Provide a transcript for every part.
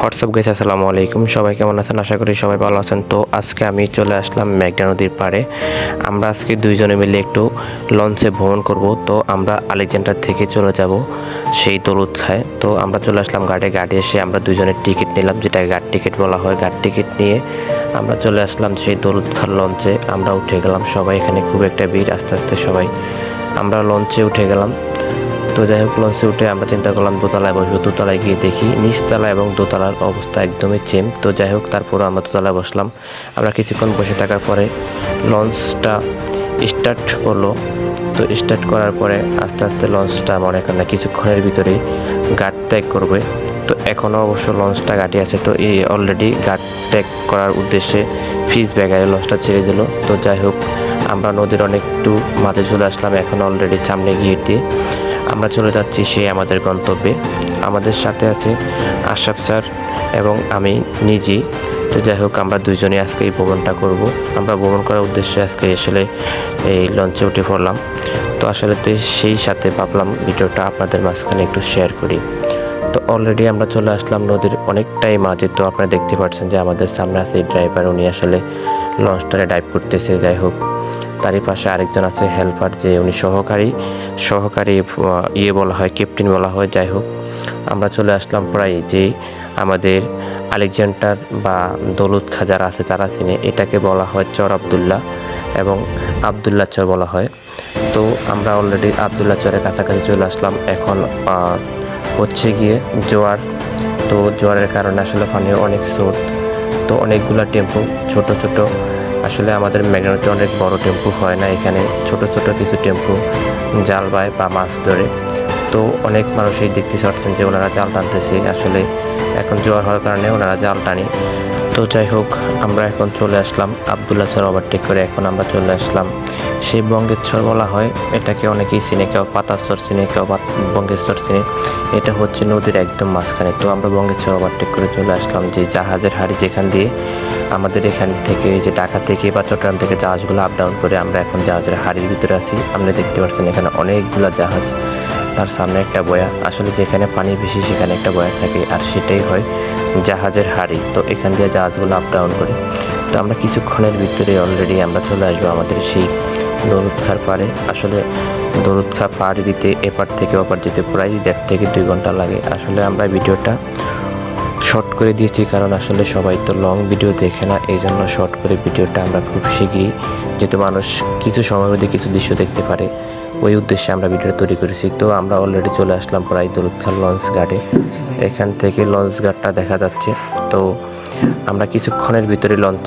WhatsApp গেছে আসসালামু আলাইকুম সবাই কেমন আছেন? আশা করি সবাই ভালো আছেন। তো আজকে আমি চলে আসলাম মেঘনা নদীর পাড়ে। আমরা আজকে দুইজনে মিলে একটু লঞ্চে ভ্রমণ করব। তো আমরা আলেকজান্ডার থেকে চলে যাব সেই দৌলত খায়। তো আমরা চলে আসলাম গাড়ি গাড়ি এসে আমরা দুজনের টিকিট নিলাম যেটাকে গাড় টিকিট বলা হয়। গাড় টিকিট নিয়ে আমরা চলে আসলাম সেই দৌলত খার লঞ্চে। আমরা উঠে গেলাম। সবাই এখানে খুব একটা ভিড়, আস্তে আস্তে সবাই। আমরা লঞ্চে উঠে গেলাম। তো যাই হোক লঞ্চে উঠে আমরা চিন্তা করলাম দোতলায় বসবো। দোতলায় গিয়ে দেখি নিচতলা এবং দোতলার অবস্থা একদমই চেম তো যাই হোক তারপরে আমরা দোতলায় বসলাম। আমরা কিছুক্ষণ বসে থাকার পরে লঞ্চটা স্টার্ট করল। তো স্টার্ট করার পরে আস্তে আস্তে লঞ্চটা মনে করেন না কিছুক্ষণের ভিতরেই গার্ড ত্যাগ করবে। তো এখনও অবশ্য লঞ্চটা গাটি আছে। তো এই অলরেডি গার্ড ত্যাগ করার উদ্দেশ্যে ফিজ ব্যাগায় লঞ্চটা ছেড়ে দিল। তো যাই হোক, আমরা নদীর অনেকটু মাঝে চলে আসলাম। এখন অলরেডি সামনে গিয়ে দিয়ে আমরা চলে যাচ্ছি সেই আমাদের গন্তব্যে। আমাদের সাথে আছে আশরাফ স্যার এবং আমি নিজেই। তো যাই হোক, আমরা দুইজনে আজকে এই ভ্রমণটা করব। আমরা ভ্রমণ করার উদ্দেশ্যে আজকে আসলে এই লঞ্চে উঠে পড়লাম। তো আসলে তো সেই সাথে ভাবলাম ভিডিওটা আপনাদের মাঝখানে একটু শেয়ার করি। তো অলরেডি আমরা চলে আসলাম নদীর অনেকটাই মাঝে। তো আপনারা দেখতে পাচ্ছেন যে আমাদের সামনে আছে এই ড্রাইভার উনি আসলে লঞ্চটারে ডাইভ করতেছে। যাই হোক তারই পাশে আরেকজন আছে হেল্পার যে উনি সহকারী। সহকারী ইয়ে বলা হয় ক্যাপ্টেন বলা হয়, যাই হোক। আমরা চলে আসলাম প্রায় যে আমাদের আলেকজান্ডার বা দৌলত খাজার আছে, তারা চিনে। এটাকে বলা হয় চর আবদুল্লাহ এবং আবদুল্লাহ চর বলা হয়। তো আমরা অলরেডি আবদুল্লাহ চরের কাছাকাছি চলে আসলাম। এখন হচ্ছে গিয়ে জোয়ার। তো জোয়ারের কারণে আসলে পানি অনেক স্রোত, তো অনেকগুলো টেম্পো, ছোট ছোট আসলে আমাদের মেঘনাতে অনেক বড় টেম্পু হয় না, এখানে ছোট ছোট কিছু টেম্পু, জাল বায় বা মাছ ধরে। তো অনেক মানুষই দেখতে চাচ্ছেন যে ওনারা জাল টানতেছে। আসলে এখন জোয়ার হওয়ার কারণে ওনারা জাল টানি। তো যাই হোক, আমরা এখন চলে আসলাম। আবদুল্লাহ স্যার ওভারটেক করে এখন আমরা চলে আসলাম। সেই বঙ্গেশ্বর বলা হয়, এটাকে অনেকেই চিনে, কেউ পাতাশ্বর চিনে, কেউ বঙ্গেশ্বর চিনে। এটা হচ্ছে নদীর একদম মাঝখানে। তো আমরা বঙ্গেশ্বর ওভারটেক করে চলে আসলাম যে জাহাজের হাড়ি যেখান দিয়ে আমাদের এখান থেকে যে ঢাকা থেকে বা চট্টগ্রাম থেকে জাহাজগুলো আপ ডাউন করে আমরা এখন জাহাজের হাড়ির ভিতরে আছি। আপনি দেখতে পাচ্ছেন এখানে অনেকগুলো জাহাজ তার সামনে একটা বয়া। আসলে যেখানে পানি বেশি, সেখানে একটা বয়া থাকে, আর সেটাই হয় জাহাজের হাড়ি। তো এখান দিয়ে জাহাজগুলো আপ ডাউন করে। তো আমরা কিছুক্ষণের ভিতরে অলরেডি আমরা চলে আসব আমাদের সেই দরুৎখার পারে আসলে দরুৎখা পাড় দিতে এপার থেকে ওপার যেতে প্রায় দেড় থেকে দুই ঘণ্টা লাগে। আসলে আমরা ভিডিওটা শর্ট করে দিয়েছি কারণ আসলে সবাই তো লং ভিডিও দেখে না এই জন্য শর্ট করে ভিডিওটা আমরা খুব শিখি যেহেতু মানুষ কিছু সময় মধ্যে কিছু দৃশ্য দেখতে পারে, ওই উদ্দেশ্যে আমরা ভিডিওটা তৈরি করেছি। তো আমরা অলরেডি চলে আসলাম প্রায় দৌলতখাল লঞ্চ গার্ডে এখান থেকে লঞ্চ গার্ডটা দেখা যাচ্ছে। তো আমরা কিছুক্ষণের ভিতরে লঞ্চ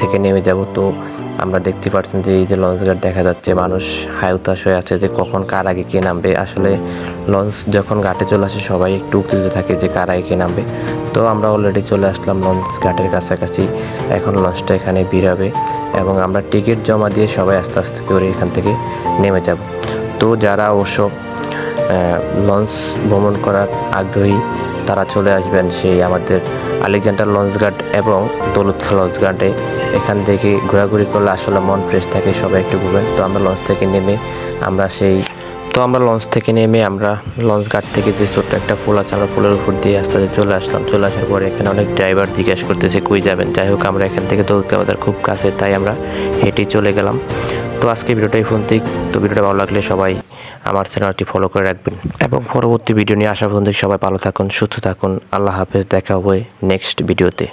থেকে নেমে যাব। তো আমরা দেখতে পাচ্ছেন যে এই যে লঞ্চ ঘাট দেখা যাচ্ছে, মানুষ হায়ুতাশ হয়ে আছে যে কখন কার আগে কে নামবে। আসলে লঞ্চ যখন ঘাটে চলে আসে, সবাই একটু উত্তেজিত থাকে যে কার আগে কে নামবে। তো আমরা অলরেডি চলে আসলাম লঞ্চ ঘাটের কাছাকাছি। এখন লঞ্চটা এখানে ভিড়াবে এবং আমরা টিকিট জমা দিয়ে সবাই আস্তে আস্তে করে এখান থেকে নেমে যাব। তো যারা অবশ্য লঞ্চ ভ্রমণ করার আগ্রহী, তারা চলে আসবেন সেই আমাদের আলেকজান্ডার লঞ্চ গার্ড এবং দৌলতখা লঞ্চ গার্ডে এখান থেকে ঘোরাঘুরি করলে আসলে মন ফ্রেশ থাকে, সবাই একটু ঘুরবেন তো আমরা লঞ্চ থেকে নেমে আমরা সেই তো আমরা লঞ্চ থেকে নেমে আমরা লঞ্চ ঘাট থেকে যে ছোট্ট একটা পোল আছে, আমরা পোলের উপর দিয়ে আস্তে আস্তে চলে আসলাম। চলে আসার পরে এখানে অনেক ড্রাইভার জিজ্ঞাসা করতেছে, কই যাবেন? যাই হোক, আমরা এখান থেকে দৌলতকা বাজার খুব কাছে, তাই আমরা হেঁটে চলে গেলাম। তো আজকে ভিডিওটাই ফোন থেকে তো ভিডিওটা ভালো লাগলে সবাই আমার চ্যানেলটি ফলো করে রাখবেন। এবং পরবর্তী ভিডিও নিয়ে আসা পর্যন্ত সবাই ভালো থাকুন, সুস্থ থাকুন। আল্লাহ হাফেজ, দেখা হবে নেক্সট ভিডিওতে